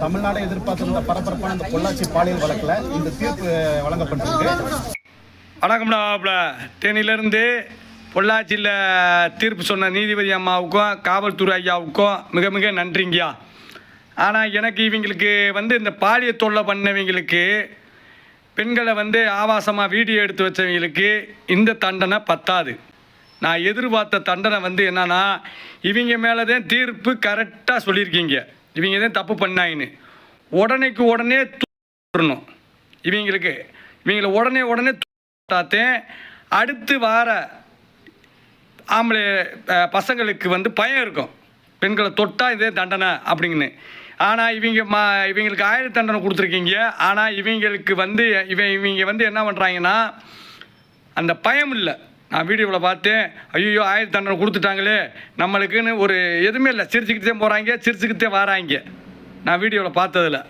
தமிழ்நாடு எதிர்பார்த்திருந்த பரபரப்பான இந்த பொள்ளாச்சி பாலியல் வழக்கில் இந்த தீர்ப்பு வழங்கப்பட்டிருக்கு. வணக்கம்டாப்ல தேனியிலேருந்து பொள்ளாச்சியில் தீர்ப்பு சொன்ன நீதிபதி அம்மாவுக்கும் காவல்துறை ஐயாவுக்கும் மிக மிக நன்றிங்கய்யா. ஆனால் எனக்கு இவங்களுக்கு வந்து இந்த பாலிய தொல்லை பண்ணவங்களுக்கு பெண்களை வந்து ஆபாசமாக வீடியோ எடுத்து வச்சவங்களுக்கு இந்த தண்டனை பத்தாது. நான் எதிர்பார்த்த தண்டனை வந்து என்னென்னா இவங்க மேலே தான் தீர்ப்பு கரெக்டாக சொல்லியிருக்கீங்க. இவங்க தான் தப்பு பண்ணாங்கன்னு உடனேக்கு உடனே தூரணும் இவங்களுக்கு இவங்களை உடனே உடனே தூட்டாத்தேன் அடுத்து வார ஆம்பளை பசங்களுக்கு வந்து பயம் இருக்கும். பெண்களை தொட்டால் இதே தண்டனை அப்படிங்கன்னு. ஆனால் இவங்க மா இவங்களுக்கு ஆயுள் தண்டனை கொடுத்துருக்கீங்க. ஆனால் இவங்களுக்கு வந்து இவன் இவங்க வந்து என்ன பண்ணுறாங்கன்னா அந்த பயம் இல்லை. நான் வீடியோவில் பார்த்தேன். ஐயோ ஆயிரத்தி தண்டனை கொடுத்துட்டாங்களே. நம்மளுக்குன்னு ஒரு எதுவுமே இல்லை. சிரிச்சுக்கிட்டே போகிறாங்க சிரிச்சுக்கிட்டே வராங்க. நான் வீடியோவில் பார்த்ததில்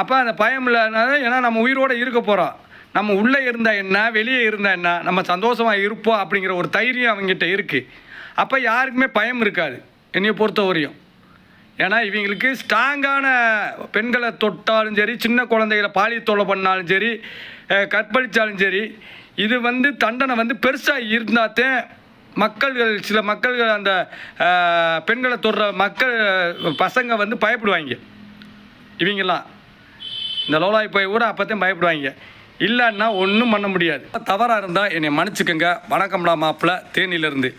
அப்போ அந்த பயம் இல்லைனால ஏன்னா நம்ம உயிரோடு இருக்க போகிறோம் நம்ம உள்ளே இருந்தால் என்ன வெளியே இருந்தால் என்ன நம்ம சந்தோஷமாக இருப்போம் அப்படிங்கிற ஒரு தைரியம் அவங்ககிட்ட இருக்குது அப்போ யாருக்குமே பயம் இருக்காது. என்னையை பொறுத்த வரையும். ஏன்னா இவங்களுக்கு ஸ்ட்ராங்கான பெண்களை தொட்டாலும் சரி சின்ன குழந்தைகளை பாலியல் தொல்லை பண்ணாலும் சரி கற்பழித்தாலும் கற்பழிச்சாலும் சரி இது வந்து தண்டனை வந்து பெருசாக இருந்தாத்தே மக்கள்கள் சில மக்கள்கள் அந்த பெண்களை தொடுற மக்கள் பசங்க வந்து பயப்படுவாங்க. இவங்கெல்லாம். இந்த லோலாய் போய் கூட அப்போத்தையும் பயப்படுவாங்க. இல்லைன்னா ஒன்றும் பண்ண முடியாது. தவறாக இருந்தால் என்னை மன்னிச்சுக்கோங்க. வணக்கம்டா மாப்பிள்ள தேனியிலேருந்து.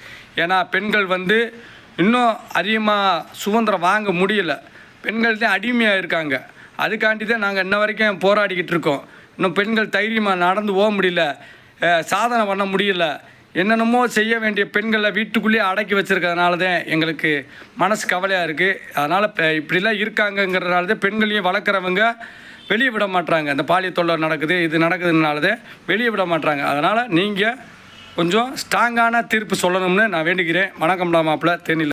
ஏன்னா பெண்கள் வந்து இன்னும் அதிகமாக சுதந்திரம் வாங்க முடியல. பெண்கள் தான் அடிமையாக இருக்காங்க. அதுக்காண்டி தான் நாங்கள் இன்ன வரைக்கும் போராடிக்கிட்டு இருக்கோம். இன்னும் பெண்கள் தைரியமாக நடந்து போக முடியல. சாதனை பண்ண முடியல. என்னென்னமோ செய்ய வேண்டிய பெண்களை வீட்டுக்குள்ளேயே அடக்கி வச்சுருக்கிறதுனால தான் எங்களுக்கு மனசு கவலையாக இருக்குது அதனால் இப்போ இப்படிலாம் இருக்காங்கங்கிறதுனால தான் பெண்களையும் வளர்க்குறவங்க வெளியே விட மாட்டுறாங்க இந்த பாலியல் தொல்லை நடக்குது இது நடக்குதுனால தான் வெளியே விட மாட்டுறாங்க அதனால் நீங்கள் கொஞ்சம் ஸ்ட்ராங்கான தீர்ப்பு சொல்லணும்னு நான் வேண்டிக்கிறேன் வணக்கம்டா மாப்பிள்ள. தேனியில்